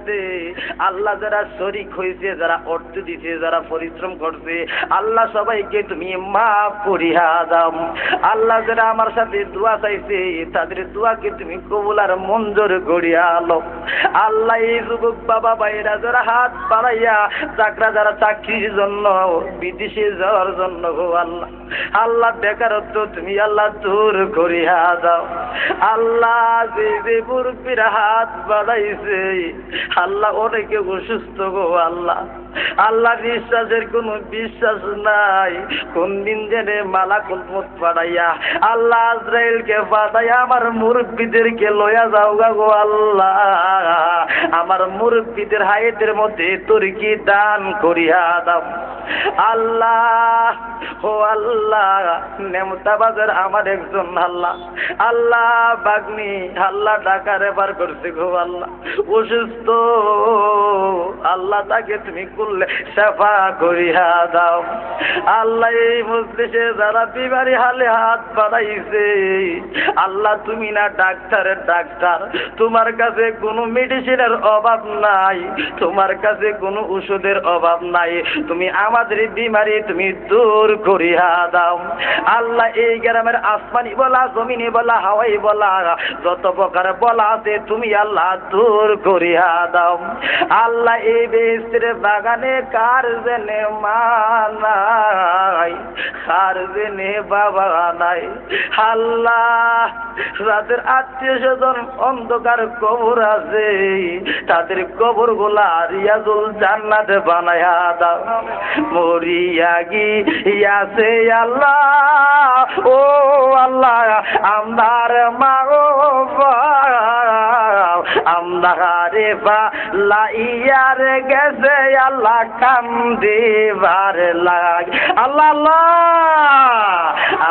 মধ্যে আল্লাহ যারা শরিক হয়েছে, যারা অর্থ দিছে, যারা পরিশ্রম করছে, আল্লাহ সবাইকে তুমি মাফ করিয়া দাও। আল্লাহ যারা আমার সাথে দোয়া চাইছে, তাদের দোয়াকে তুমি কবুল আর মঞ্জুর করিয়া আলো আল্লাহ এই যুবক বাবা ভাইরা যারা হাত বাড়াইয়া চাকরা যারা চাকরির জন্য, বিদেশে যাওয়ার জন্য গো আল্লাহ। আল্লাহ বেকারত্ব তুমি আল্লাহ দূর করিয়া দাও। আল্লাহ যে যে হাত বাড়াইছে আল্লাহ অনেকে অসুস্থ গো আল্লাহ। আল্লাহ বিশ্বাসের কোনো বিশ্বাস নাই। কোন দিন জেনে মালা কুলমত পাঠাইয়া আল্লাহ আজরাইলকে পাঠাইয়া আমার মুরব্বীদেরকে লয়া যাও গা আল্লাহ। আমার মুরব্বীদের হায়েতের মধ্যে তোর কি দান করিয়া দাও। আল্লাহ, ও আল্লাহ নেমতাবাজের আমার একজন আল্লাহ। আল্লাহ, বাগনি, আল্লাহ ডাকার এবার করছে গো আল্লাহ। অসুস্থ আল্লাহ তাকে তুমি করলে সেফা করিয়া দাও। আল্লাহ এই মজলিসে যারা বিমারি হালে হাত বাড়াইছে, আল্লাহ তুমি না ডাক্তারের ডাক্তার। তোমার কাছে কোনো মেডিসিনের অভাব নাই, তোমার কাছে কোনো ওষুধের অভাব নাই। তুমি আমাদের বিমারি তুমি দূর করিয়া দাও। আল্লাহ এই গ্রামের আসমানি বলা, জমিনি বলা, হাওয়াই বলা, যত প্রকার বলা আছে তুমি আল্লাহ দূর করিয়া দাও আল্লাহ এই বেস্তের বাগানে কার জেনে মা নাই? কার জেনে বাবা নাই? আল্লাহ যাদের আত্মীয় স্বজন অন্ধকার কবর আছে। তাদের কবরগুলা রিয়াজুল জান্নাত বানায়া দাও মরিয়া গিয়াছে আল্লাহ। ও আল্লাহ, আমদার মা ও আমদারে বা লাইয়ার গেছে আল্লাহ কান্দিবার লাগ। আল্লাহ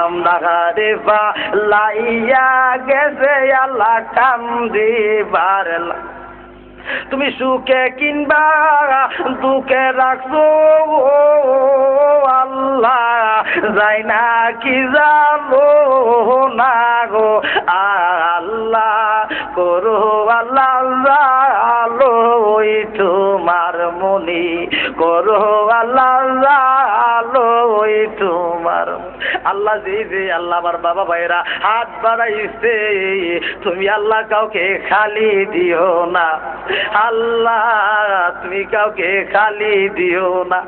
আমদারে বা লাইয়া গেছে আল্লাহ কান্দিবার লাগ। তুমি সুখে কিনবা, দুঃখে রাখছো আল্লাহ, যাই না কি জানো তোমার মনি করো আল্লাহ আল্লাহ যে যে আল্লাহ আমার বাবা ভাইরা হাত বাড়াইছে, তুমি আল্লাহ কাউকে খালি দিও না। আল্লাহ, তুমি কাউকে খালি দিও না।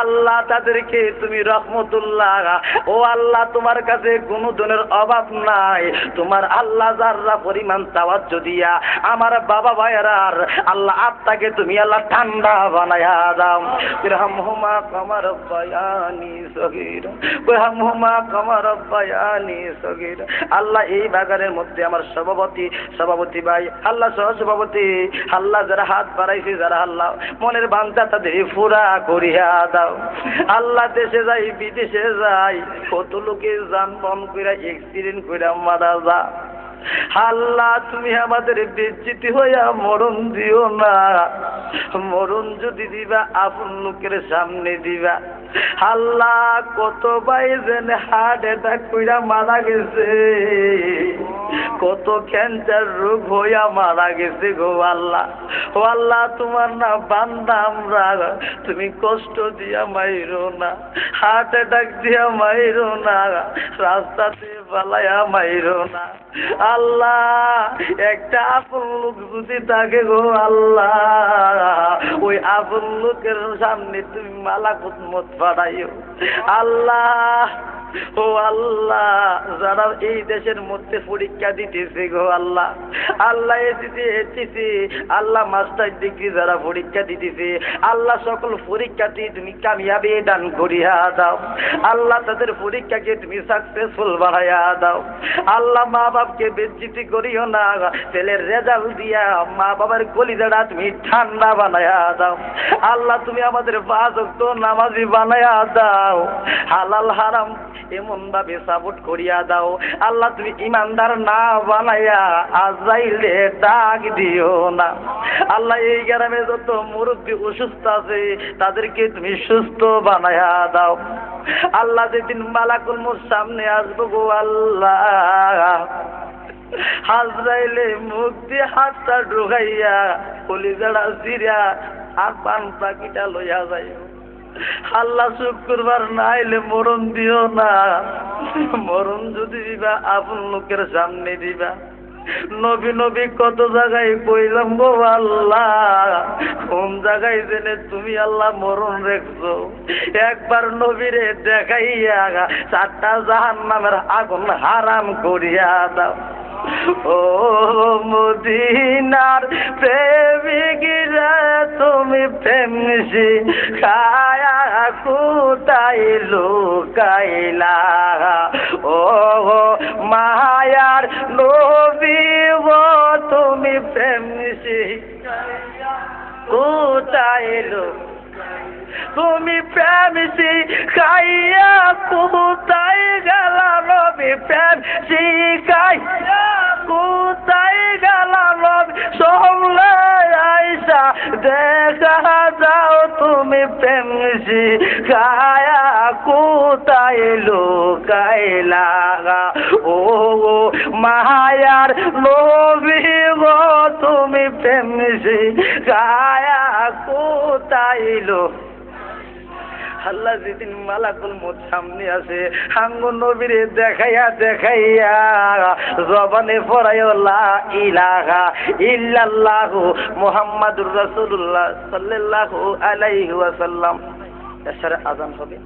আল্লাহ তাদেরকে তুমি রহমতুল্লাহ, ও আল্লাহ তোমার কাছে কোনো ধরনের অভাব নাই। তোমার আল্লাহ যাররা পরিমাণ তাওয়াজ্জ দিয়া আমার বাবা ভাইয়ার আল্লাহ আত্মাকে তুমি আল্লাহ ঠান্ডা বানায়া দাও। রহমহুমা কমর বয়ানি সগীর। রহমহুমা আল্লাহ এই বাগানের মধ্যে আমার সভাপতি সভাপতি ভাই, আল্লাহ সহ সভাপতি, আল্লাহ যারা হাত বাড়াইছে, যারা আল্লাহ মনের বাঞ্চা তাদের ফুরা করিয়া দাও। আল্লাহ দেশে যাই, বিদেশে যাই, কত লোকে যান করে কইরা এক্সিডেন্ট কইরা মারা যা। আল্লাহ, তুমি আমাদের বেজ্জিতি হইয়া মরণ দিও না। মরণ যদি দিবা, আপন লোকের সামনে দিবা। আল্লাহ, কত ভাই যেন হার্ট অ্যাটাক মারা গেছে। কত ক্যান্সার রোগ হইয়া মারা গেছে গো আল্লাহ। ও আল্লাহ, তোমার না বান্দা আমরা। তুমি কষ্ট দিয়া মাইরো না হার্ট অ্যাটাক দিয়া মাইরো না। রাস্তাতে পালাইয়া মাইরো না। আল্লাহ, একটা আপন লোক যদি থাকে গো আল্লাহ, ওই আপন লোকের সামনে তুমি মালা কুতমত পাঠাইও আল্লাহ ও আল্লাহ, যারা এই দেশের মধ্যে পরীক্ষা দিতেছে গো আল্লাহ আল্লাহ এসেছে এসেছে। আল্লাহ মাস্টার ডিগ্রি যারা পরীক্ষা দিতেছে, আল্লাহ সকল পরীক্ষাতে তুমি কামিয়াবি দান করিয়া দাও। আল্লাহ তাদের পরীক্ষাকে তুমি সাকসেসফুল বানাইয়া দাও। আল্লাহ মা বাপকে বেজ্জিতি করিও না, ছেলের রেজাল্ট দিয়া মা বাবার কলিজাটা তুমি ঠান্ডা বানাইয়া দাও। আল্লাহ তুমি আমাদের বাজক নামাজি বানাইয়া দাও। হালাল হারাম এমন ভাবে সাপোর্ট করিয়া দাও। আল্লাহ, তুমি ইমানদার না বানাইয়া আজাইলে ডাক দিও না। আল্লাহ, এই গ্রামে যত মুরব্বী অসুস্থ আছে, তাদেরকে তুমি সুস্থ বানাইয়া দাও। আল্লাহ, যেদিন মালাকুল মোর সামনে আসব গো আল্লাহ। হাজরাইলে মুখ দিয়ে হাতটা ঢুকাইয়া কলিজাড়া জিরা আর পান পাখিটা লইয়া যাই আল্লাহ শুক্রবার না আইলে মরণ দিও না। মরণ যদি দিবা, আপন লোকের সামনে দিবা। নবী নবী কত জায়গায় কইলাম গো আল্লাহ। কোন জায়গায় জেনে তুমি আল্লাহ মরণ রেখছো? একবার নবীরে দেখাইয়া চারটা জাহান নামের আগুন হারাম করিয়া দাও। ও মদিনার প্রেমিক রে, তুমি প্রেমসি খায়া কুতাই লুকাইলা। ও মায়ার নবী তুমি প্রেমসি কুতাই লুকাইলা। তুমি প্রেমসি খাইয়া কুতাই গেলা নবী, প্রেম শিখাইয়া কুতাই গেলা নবী। সোমলে আইসা তুমি খায়া কুতাই লুকাইলা ও মায়ার নবী গো, তুমি প্রেমসি খায়া কুতাইলো আল্লাহ যেদিন মালাকুল মত সামনে আছে আঙ্গুর নবীরে দেখাইয়া দেখাইয়া জবানে পড়াইও লা ইলাহা ইল্লাল্লাহু মুহাম্মাদুর রাসূলুল্লাহ সাল্লাল্লাহু আলাইহি ওয়াসাল্লাম। এছাড়া আজান হবে।